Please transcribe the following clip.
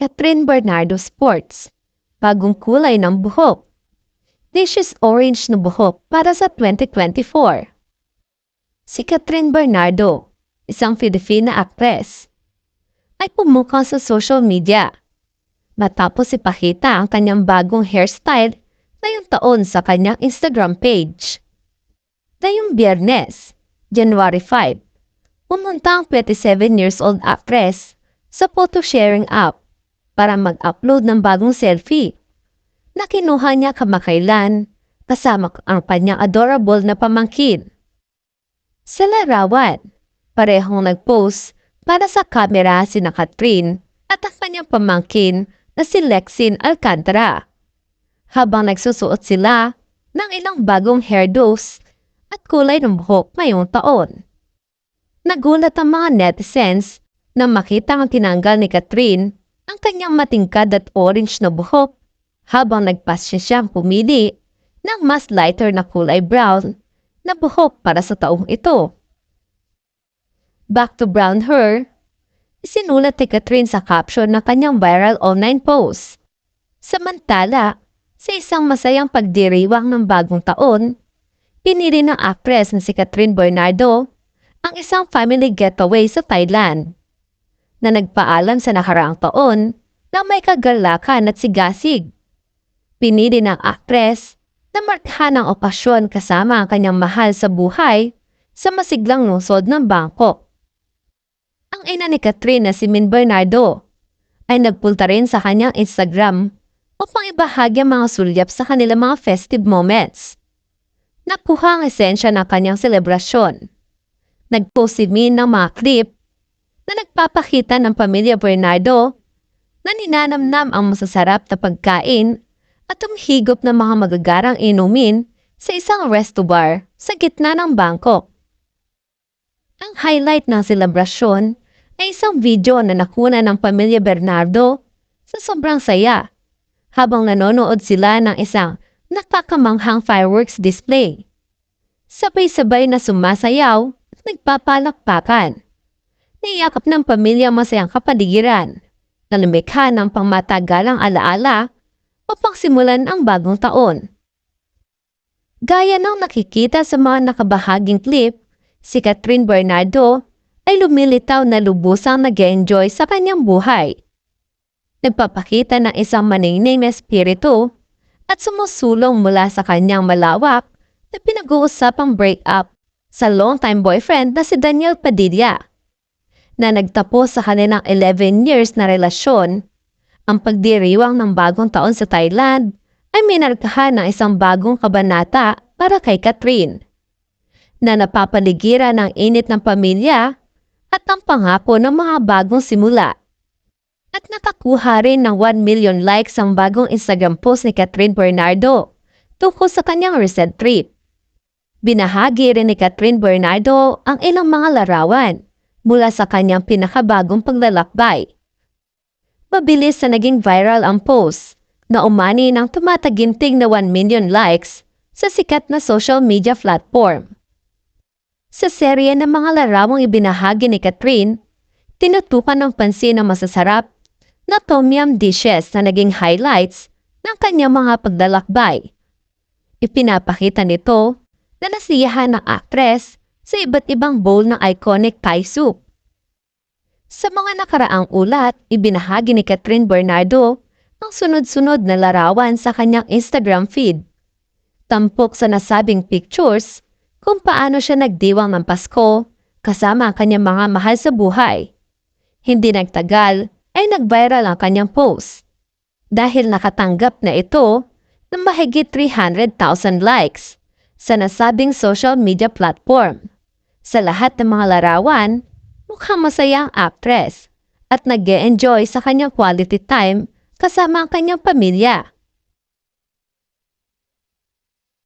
Catherine Bernardo Sports. Bagong kulay ng buhok. Dishes orange na buhok para sa 2024. Si Catherine Bernardo, isang Filipina actress, ay pumuka sa social media matapos ipakita ang kanyang bagong hairstyle ngayong taon sa kanyang Instagram page. Ngayong biyernes, January 5, pumunta ang 27 years old actress sa photo sharing app para mag-upload ng bagong selfie na kinuha niya kamakailan kasama ang kanyang adorable na pamangkin. Sa larawan, parehong nag-post para sa kamera si na Catherine at ang kanyang pamangkin na si Lexin Alcantara. Habang nagsusuot sila ng ilang bagong hairdos at kulay ng buhok ngayong taon. Nagulat ang mga netizens na makita ang tinanggal ni Catherine ang kanyang matingkad at orange na buhok habang nagpasya siyang pumili ng mas lighter na kulay brown na buhok para sa taong ito. Back to brown hair, isinulat ni Catherine sa caption ng kanyang viral online post. Samantala, sa isang masayang pagdiriwang ng bagong taon, pinili ng actress na si Catherine Bernardo ang isang family getaway sa Thailand na nagpaalam sa nakaraang taon na may kagalakan at sigasig. Pinili ng actress na markahan ang okasyon kasama ang kanyang mahal sa buhay sa masiglang lungsod ng Bangkok. Ang ina ni Catherine na si Min Bernardo ay nagpunta rin sa kanyang Instagram upang ibahagi ang mga sulyap sa kanilang mga festive moments. Nakuha ang esensya ng kanyang selebrasyon. Nagpost si Min ng mga clip na nagpapakita ng pamilya Bernardo na ninanamnam ang masasarap na pagkain at umhigop ng mga magagarang inumin sa isang resto bar sa gitna ng Bangkok. Ang highlight ng selebrasyon ay isang video na nakuna ng pamilya Bernardo sa sobrang saya habang nanonood sila ng isang nakakamanghang fireworks display. Sabay-sabay na sumasayaw at nagpapalakpakan. Niyakap ng pamilya ang masayang kapaligiran na lumikha ng pangmatagalang alaala upang simulan ang bagong taon. Gaya ng nakikita sa mga nakabahaging clip, si Catherine Bernardo ay lumilitaw na lubusang nag enjoy sa kanyang buhay. Nagpapakita ng isang maningning na espiritu at sumusulong mula sa kanyang malawak na pinag-uusapang breakup sa long-time boyfriend na si Daniel Padilla na nagtapos sa kanilang 11 years na relasyon. Ang pagdiriwang ng bagong taon sa Thailand ay minarkahan ng isang bagong kabanata para kay Catherine na napapaligiran ng init ng pamilya at ang pangako ng mga bagong simula. At nakakuha rin ng 1 million likes ang bagong Instagram post ni Catherine Bernardo tungkol sa kanyang recent trip. Binahagi rin ni Catherine Bernardo ang ilang mga larawan mula sa kanyang pinakabagong paglalakbay. Mabilis na naging viral ang post na umani ng tumataginting na 1 million likes sa sikat na social media platform. Sa serye ng mga larawang ibinahagi ni Catherine, tinutukan ng pansin ang masasarap na tom yum dishes na naging highlights ng kanyang mga paglalakbay. Ipinapakita nito na nasiyahan ng actress sa iba't ibang bowl ng iconic Thai soup. Sa mga nakaraang ulat, ibinahagi ni Catherine Bernardo ang sunod-sunod na larawan sa kanyang Instagram feed. Tampok sa nasabing pictures kung paano siya nagdiwang ng Pasko kasama ang kanyang mga mahal sa buhay. Hindi nagtagal ay nag-viral ang kanyang post dahil nakatanggap na ito ng mahigit 300,000 likes sa nasabing social media platform. Sa lahat ng mga larawan, mukhang masaya ang actress at nag enjoy sa kanyang quality time kasama ang kanyang pamilya.